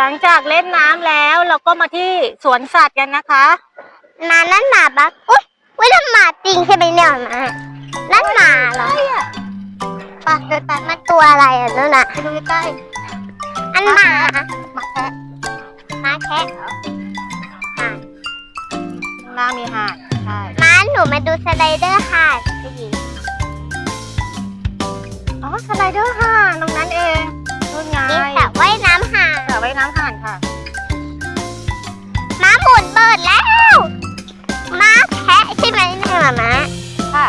หลังจากเล่นน้ำแล้วเราก็มาที่สวนสัตว์กันนะคะมานั่นหมาบักอุ้ยอุ้ยนั่นหมาจริงใช่ไหมเนี่ยมานั่นหมาเหรอปะเดินไปมันตัวอะไรอะนั่นน่ะไปดูใกล้อันหมาๆมาแคะหมาแคะเหรอหมาข้างล่างมีห่านใช่หมาหนูมาดูสไลเดอร์ค่ะสิอ๋อสไลเดอร์ห่านตรงนั้นเองนู่นไงนี่สระว่ายน้ำห่า สระว่ายน้ำห่านค่ะ ม้าหมุนเบิดแล้ว ม้าแคะใช่ไหมเนี่ยหมาม้าค่ะ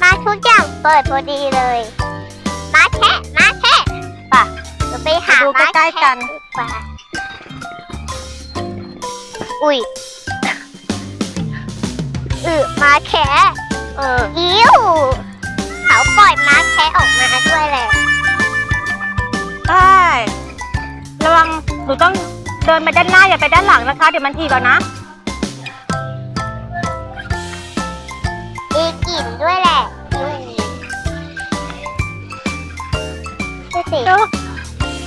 ม้าทุกอย่างเปิดพอดีเลย ม้าแคะม้าแคะป่ะเดี๋ยวไปหาดูม้าใกล้ๆกันแคะดีกว่าอุ้ยอือม้าแคะเออ อิ้วเขาปล่อยม้าแคะออกมาด้วยแหละ ใช่ระวังหนูต้องเดินไปด้านหน้าอย่าไปด้านหลังนะคะ เดี๋ยวมันทีบเอานะมีกลิ่นด้วยแหละอุ้ยดูสิดู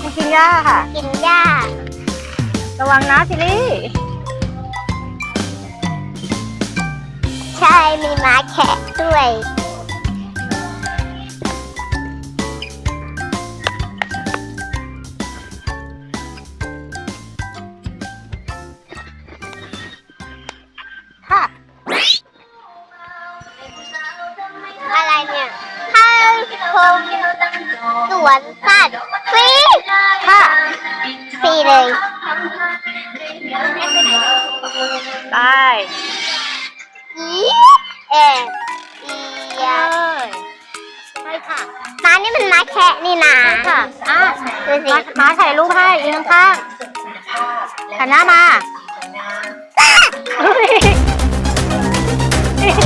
มันกินหญ้าค่ะกินหญ้าระวังนะซิลี่ใช่มีม้าแคะด้วย วนสัตว์ฟรีค่ะฟรีเลยได้อีเอ็ดอีเอ้ยใช่ค่ะม้านี่มันม้าแคะนี่นะค่ะอะดูสิมามาถ่ายรูปให้ยืนข้างๆหันหน้ามาเฮ้ย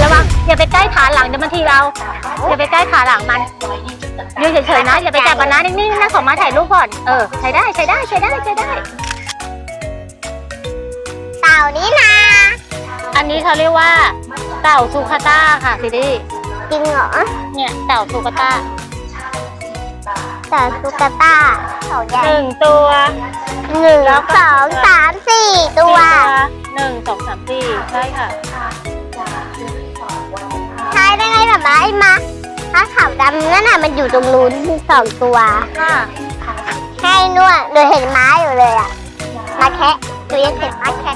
ระวังอย่าไปใกล้ขาหลังเดี๋ยวมันทีเราอย่าไปใกล้ขาหลังมัน ยืนเฉยๆนะอย่าไปจับมันนะนิ่งๆนะขอมาถ่ายรูปก่อนเออใช้ได้ใช้ได้ใช้ได้ใช้ได้ เต่านี่นะอันนี้เขาเรียกว่า เต่าซูคาต้าค่ะซิดี้จริงเหรอเนี่ยเต่าซูคาต้าเต่าสุกาต้าเต่าใหญ่หนึ่งตัวหนึ่งแล้วก็สองสามสี่ตัวหนึ่งสองสามสี่ใช่ค่ะใช่ได้ไงแบบม้าไอ้ม้าถ้าขาว ดำนั่นน่ะมันอยู่ตรงนู้นสองตัว ค่ะให้นวดหนูเห็นม้าอยู่เลยอะม้าแคะหนูยังเห็นม้าแคะ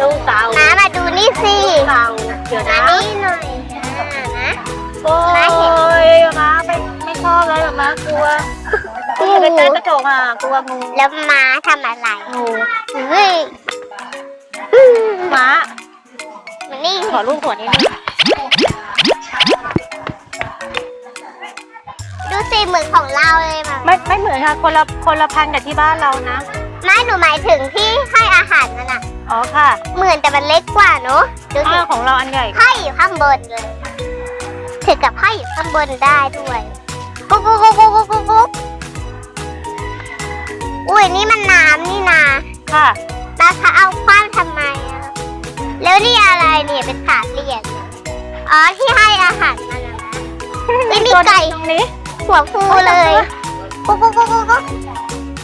ดูเต่าม้ามาดูนี่สิเต่าเดี๋ยวมานะนี่หน่อยอ่านะโอ้ม้าเห็นยม้าไม่ไม่ชอบเลยม้ากลัวอย่าไปใกล้กระจกอะกลัวงูแล้วม้าทำอะไรงูเฮ้ยม้า มันนี่ขอรูปหัวนิดนึง สิเหมือนของเราเลยมาไม่ไม่เหมือนค่ะคนละคนละพันธุ์กับที่บ้านเรานะ ไม่หนูหมายถึงที่ให้อาหารมันอะอ๋อค่ะเหมือนแต่มันเล็กกว่าเนอะดูสิอ้าวของเราอันใหญ่ห้อยอยู่ข้างบนเลยถึงกับห้อยอยู่ข้างบนได้ด้วยกุ๊กกุ๊กกุ๊กกุ๊กกุ๊กกุ๊กกุ๊กอุ้ยนี่มันน้ำนี่นาค่ะแล้วเขาเอาคว้างทำไมอะแล้วนี่อะไรเนี่ยเป็นสามเหลี่ยมเนี่ยอ๋อที่ให้อาหารมันอะนะไม่มีไก่ตรงนี้ หัวฟูเลยกุ๊กกุ๊กกุ๊กกุ๊กกุ๊ก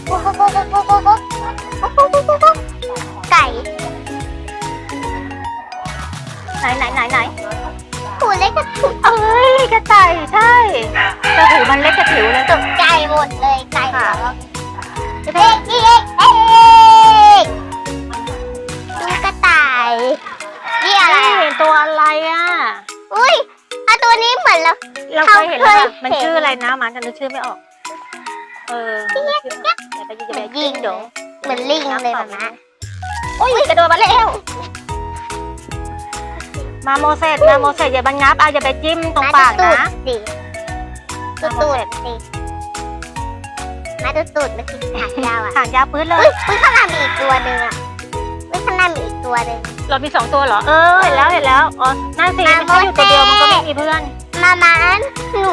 กุ๊กกุ๊กกุ๊กกุ๊กกุ๊กกุ๊กกุ๊กกุ๊กกุ๊กกุ๊กกุ๊กไก่ไหนไหนไหนไหนหูเล็กกระถุกเอ้ยกระต่ายใช่แต่หูมันเล็กกระถิวเลยตกใจหมดเลยไก่เหรอค่ะเอกเอกเอก เราเราเคยเห็นแล้วเขาอะเคยมันเห็นชื่ออะไรนะมันจะนึกชื่อไม่ออก เออมันชื่ออย่าไปอย่าไปยิงเดี๋ยวเหมือนลิงเลยแบบนะโอ้ยกระโดดมาแล้วมาโมเสสมาโมเสสอย่าบังงับอะอย่าไปจิ้มตรงปากตูดนะ สิตูดตูดสิมาดูตูดมันสิหางยาวอะหางยาวปื้ดเลอุ้ยยอุ้ยข้างหน้ามีอีกตัวหนึ่งอะอุ้ยข้างหน้ามีอีกตัวหนึ่งเรามีสองตัวเหรอ เออเห็นแล้วเห็นแล้ว อ๋อนั่นสิมามันถ้าอยู่ตัวเดียวโมมันเสสก็ไม่มีเพื่อน มามาหนู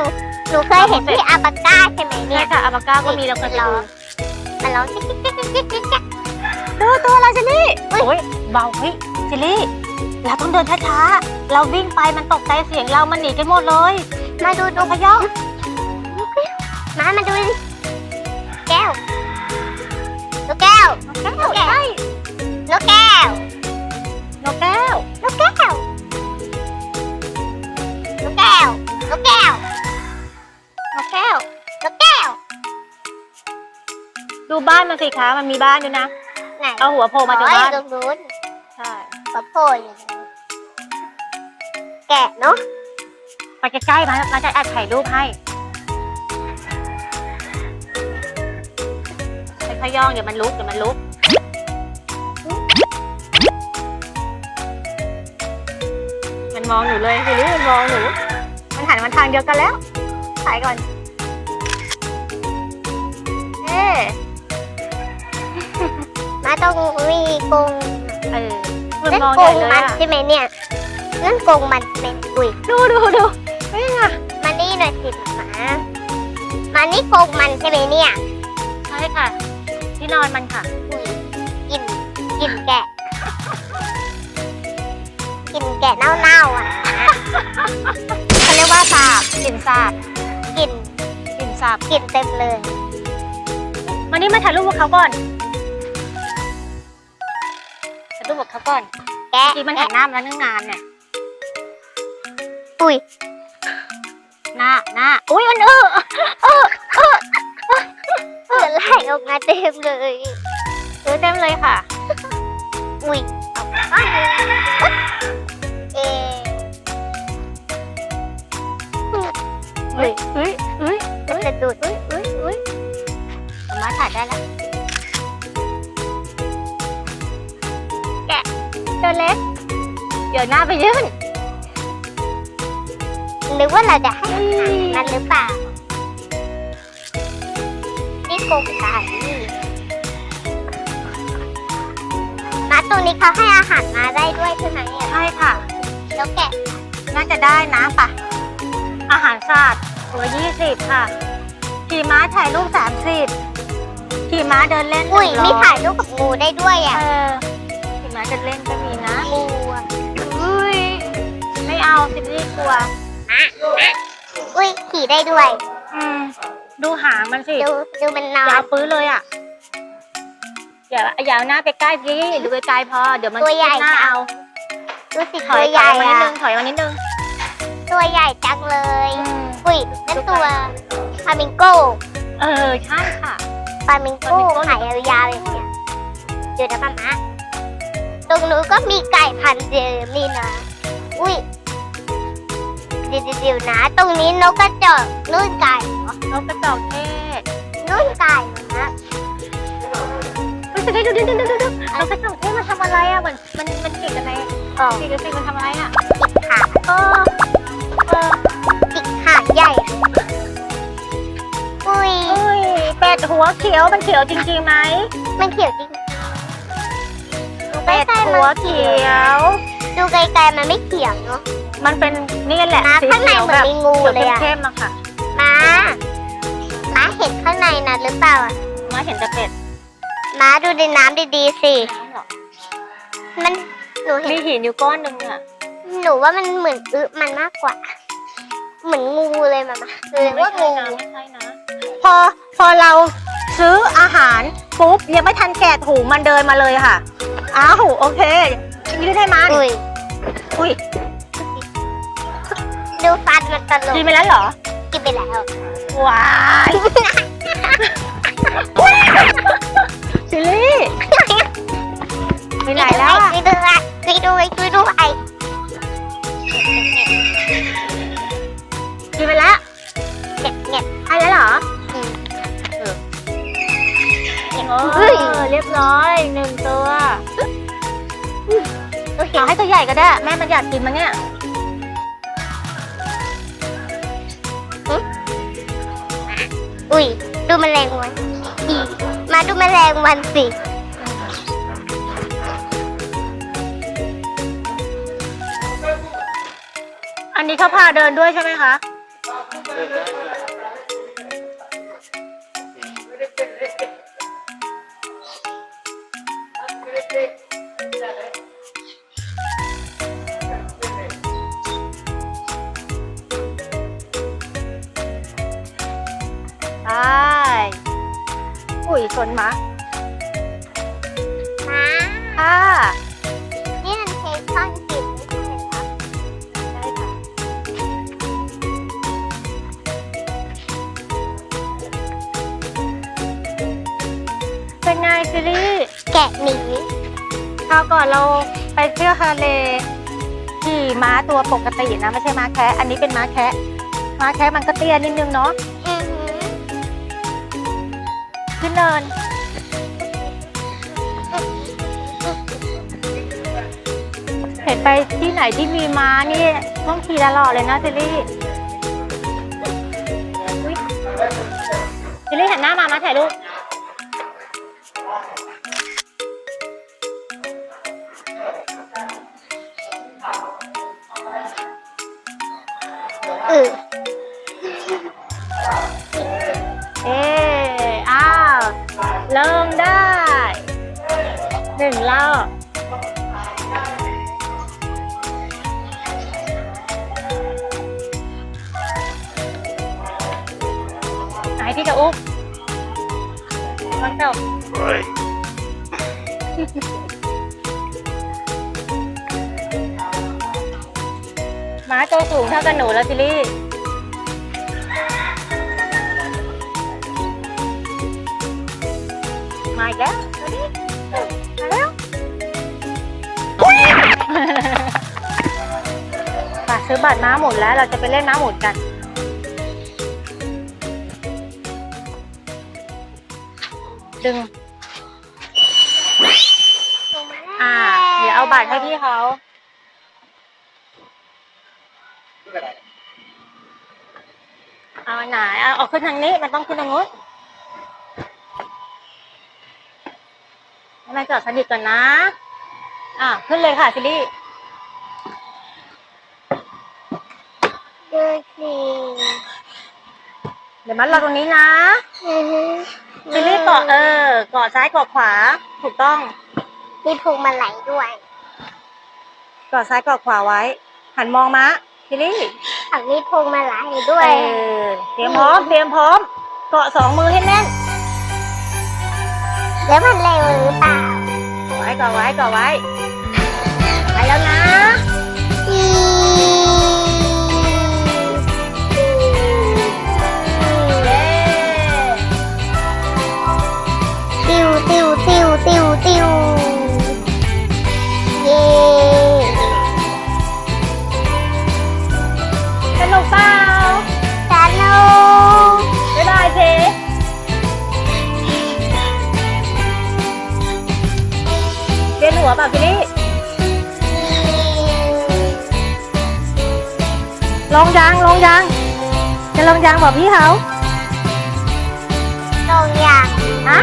หนูเคยเห็นที่อาบาก้าใช่ไหมเนี่เนี่ยยค่ะอาบาก้าก็มีเราเคยไปดูมันร้องจิ๊กจิ๊กจิ๊กจิ๊กจิ๊กจิ๊กดูตัวอะไรจิลี่โอ้ยเบาเฮ้ยจิลี่ เราต้องเดินช้าๆ เราวิ่งไปมันตกใจเสียงเรา มันหนีกันหมดเลย มาดูดูดูพะยอมามาดูดิแกก้วนกแก้ว นกแก้วใช่นกแก้วนกแก้วนกแก้ว ก้วนกแก้ว นกแก้ว นกแก้ว ดูบ้านมันสิคะ มันมีบ้านด้วยนะ ไหนเอาหัวโผล่มาจากอ๋อบ้านอยู่ตรงนู้นใช่ปะโพยแกะเนาะไปใกล้ๆมาเราจะแอบถ่ายรูปให้ค่อยๆย่องเดี๋ยวมันลุกเดี๋ยวมันลุก มันมองหนูเลยสิลูกมันมองหนูมัน หันมาทางเดียวกันแล้วถ่ายก่อนเอ๊มาต้องมีกรงเออมันนั่นมองกรใหญ่งเลยมันอะใช่ไหมเนี่ยนั่นกรงมันเป็นอุ้ยดูดูดูนี่ไงมานี่หน่อยสิหมามานี่กรงมันใช่ไหมเนี่ยใช่ค่ะ ที่นอนมันค่ะ อุ้ยกินกินแกะกินแกะเน่าๆอะเขาเรี ยกว่าสาบกลิ่นสาบกินกลิ่นสาบกินเต็มเลยมานี่มาถ่ายรูปกับเขาก่อนถ่ายรูปกับเขาก่อน แกะที่มันหันหน้ามาแล้วนานเนี่ยอุ้ยหน้าหน้าอุ้ยมันเออเลือดไหลออกมาเต็มเลยเออเต็มเลยค่ะ อุ้ยเอะ เฮ้ยเฮ้ยเฮ้ยมันจะดูดเฮ้ยเฮ้ยเฮ้ยสามารถถ่ายได้แล้วแกะตัวเล็ก เดี๋ยวหน้าไปยื่นหรือว่าเราจะให้อาหารมันหรือเปล่า นี่กรงไก่นี่มาตรงนี้เขาให้อาหารมาได้ด้วยใช่ไหมอะใช่ค่ะ แล้วแกะน่าจะได้นะปะอาหารสัตว์ ตัวยี่สิบค่ะ ขี่ม้าถ่ายรูปสามสิบขี่ม้าเดินเล่นอุ้ยหนึ่มีงร้ถ่ายรูปกับงูได้ด้วยเออะอขี่ม้าเดินเล่นก็มีนะงูอะอุ้ยไม่เอาสิบนี่กลัว อุ้ยขี่ได้ด้วย อืมดูหางมันสิดูดูมันนอยานวปื้อเลยอะอย่าอย่าเอาหน้าไปใกล้สิดูไกลๆพอเดี๋ยวมันตัวใหญ่หน้าจังเอาดูสิถตัอวยถใหอญ่ยมานิดอะนึงถอยมานิดนึง ตัวใหญ่จังเลย อืมอุ้ยนั่นตัวฟามิงโก้เออใช่ค่ะ ฟามิงโก้ฟามิงโก้ขายยาวๆอย่างเงี้ยเดี๋ยวนะมามะตรงนู้นก็มีไก่พันธุ์เดิมนี่นะ อุ้ยเดี๋ยวเดี๋ยวๆนะ ตรงนี้นกกระจอกนู่นไก่เหรอนกกระจอกเทศนู่นไก่นะเฮ้ยดูดูดูดูดูดูนกกระจอกเทศมันทำอะไรอะมันมันมันจิกอะไรอ๋อจิกกระสิมันทำอะไรอะจิกขาเออเออ จิกขาใหญ่อะอุ้ย อุ้ยเป็ดหัวเขียวมันเขียวจริงๆไหมมันเขียวจริงดูเป็ดใกล้ๆหัมัวนเขียว ดูไกลๆมันไม่เขียวเนาะ มันเป็นนี่แหละมาสีข้างในเขียวเหมืแบอนบมีงูเขียวเลยอะเข้มๆอะค่ะม้าม้าเห็นข้างในนะหรือเปล่าอะมาเห็นแต่เป็ดม้าดูในน้ำดีๆสิน้ำเหรอมันหนูเห็มีนหินอยู่ก้อนหนึ่งอะ หนูว่ามันเหมือนอึมันมากกว่า เหมือนงูเลยมามาหรือว่าไม่งูใช่นะไม่ใช่นะ พอพอเราซื้ออาหารปุ๊บยังไม่ทันแกะถุงมันเดินมาเลยค่ะ อ้าวโอเคยืดให้มันอุ้ยอุ้ยดูฟันมันตลกกินไปแล้วเหรอ กินไปแล้ว ว้ายซิลลี่ไปไหนแล้วอะช่วยด้วยช่วยด้วยช่วยด้วยกินไป รียบร้อยหนึ่งตัวดูเห็นเอาให้ตัวใหญ่ก็ได้ แม่มันอยากกินมันเนี่ยอุ้ยดูแมลงวันอีมาดูแมลงวันสิอันนี้เขาพาเดินด้วยใช่ไหมคะ ไปสวนม้าม้า ราวก่อนเราไปเที่ยวทะเลขี่ม้าตัวปกตินะ ไม่ใช่ม้าแคะอันนี้เป็นม้าแคะม้าแคะมันก็เตี้ยนิดนึงเนาะขึ้นเนินเห็นไปที่ไหนที่มีม้านี่ต้องขี่ตลอดเลยนะซิลี่ซิลี่หันหน้ามามาถ่ายรูป เริ่มได้หนึ่งรอบไหนพี่จะอุ๊บมันจบม้าตัวสูงเท่ากับหนูแล้วซิลี่ มาอีกแล้วดูดิมาแล้วไปซื้อบัตรม้าหมุนแล้ว เราจะไปเล่นม้าหมุนกัน ดึงลงมาแล้วอ่า เดี๋ยวเอาบัตรให้พี่เขาเอาอันไหนเอาเอาขึ้นทางนี้ มันต้องขึ้นทางนู้น ให้มันจอดสนิทก่อนนะ อะ ขึ้นเลยค่ะซิลี่ดูสิเดี๋ยวมันรอตรงนี้นะอือหือซิลี่เกาะเออเกาะซ้ายเกาะขวา ถูกต้อง มีพวงมาลัยด้วยเกาะซ้ายเกาะขวาไว้ หันมองมะซิลี่ถังมีพวงมาลัยด้วเอยอเตรียมพร้อมเตรียมพร้อม เกาะสองมือให้แน่น แล้วมันเร็วหรือเปล่าเกาะไว้เกาะไว้เกาะไว้ ไปแล้วนะ ลงยางลงยาง จะลงยางบอกพี่เขาลงยางฮะ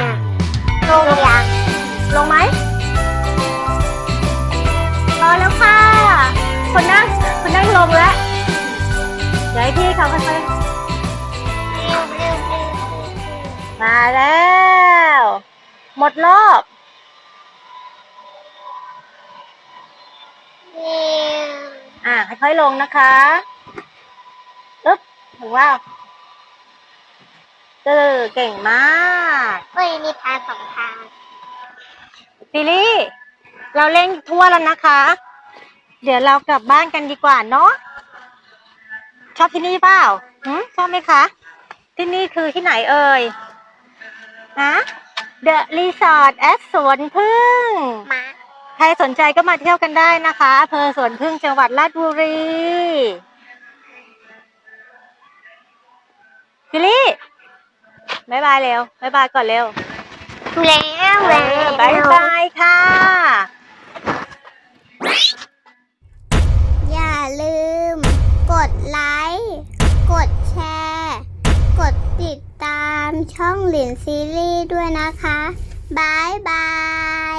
ลงยาง ลงไหมพอแล้วค่ะ คนนั่งคนนั่งลงแล้วเดี๋ยวให้พี่เขาค่อยติวติวติวๆมาแล้ว หมดรอบติวอ่าค่อยๆลงนะคะ อึ๊บถึงว่าเออเก่งมากเฮ้ยมีทางสองทางซิลี่ เราเล่นทั่วแล้วนะคะ เดี๋ยวเรากลับบ้านกันดีกว่าเนาะชอบที่นี่เปล่าหืมชอบไหมคะ ที่นี่คือที่ไหนเอ่ยฮะ The Resort at สวนพึ่ง มา ใครสนใจก็มาเที่ยวกันได้นะคะอำเภอสวนพึ่งจังหวัดราชบุรี ซิลี่บายบายเร็วบายบายก่อนเร็วแล้วเอแล้วอบายบายค่ะ อย่าลืม กดไลค์ กดแชร์ กดติดตามช่องหลินซีรีส์ด้วยนะคะบายบาย